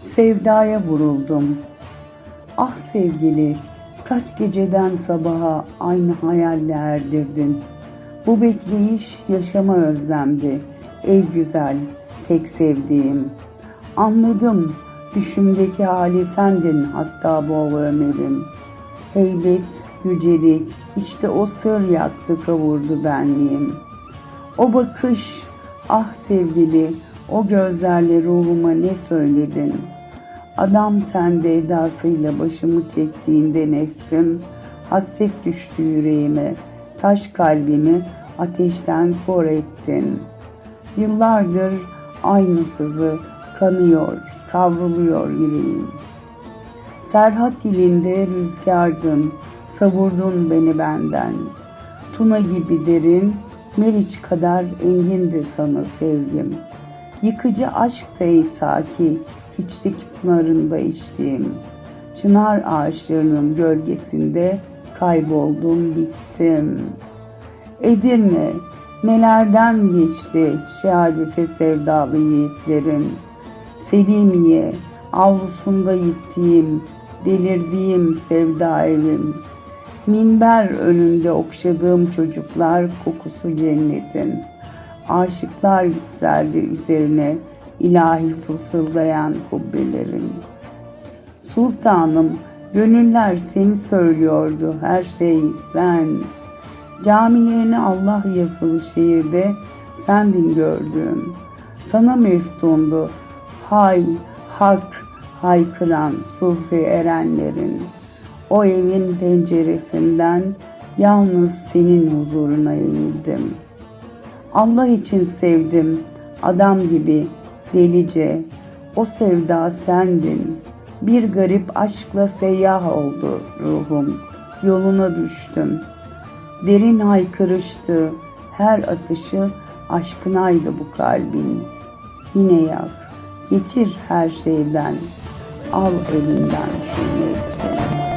Sevdaya vuruldum. Ah sevgili, kaç geceden sabaha aynı hayalle erdirdin. Bu bekleyiş yaşama özlemdi. Ey güzel, tek sevdiğim. Anladım, düşümdeki hali sendin hatta bu Ömer'in. Heybet, yücelik, işte o sır yaktı kavurdu benliğim. O bakış, ah sevgili, o gözlerle ruhuma ne söyledin? Adam sende edasıyla başımı çektiğinde nefsim, hasret düştü yüreğime, taş kalbimi ateşten kor ettin. Yıllardır aynısızı kanıyor, kavruluyor yüreğim. Serhat ilinde rüzgardın, savurdun beni benden. Tuna gibi derin, Meriç kadar engindi sana sevgim. Yıkıcı aşk da ey saki, hiçlik pınarında içtiğim. Çınar ağaçlarının gölgesinde kayboldum bittim. Edirne nelerden geçti şehadete sevdalı yiğitlerin. Selimiye avlusunda yittiğim, delirdiğim sevda evim. Minber önünde okşadığım çocuklar kokusu cennetin. Aşıklar yükseldi üzerine ilahi fısıldayan kubbelerin. Sultanım, gönüller seni söylüyordu her şey sen. Camilerini Allah yazılı şehirde sendin gördüğüm. Sana meftundu hay hak haykıran sufi erenlerin. O evin penceresinden yalnız senin huzuruna eğildim. Allah için sevdim, adam gibi, delice. O sevda sendin. Bir garip aşkla seyyah oldu ruhum. Yoluna düştüm. Derin haykırıştı. Her atışı aşkınaydı bu kalbin. Yine yak, geçir her şeyden. Al elinden şu nefsini.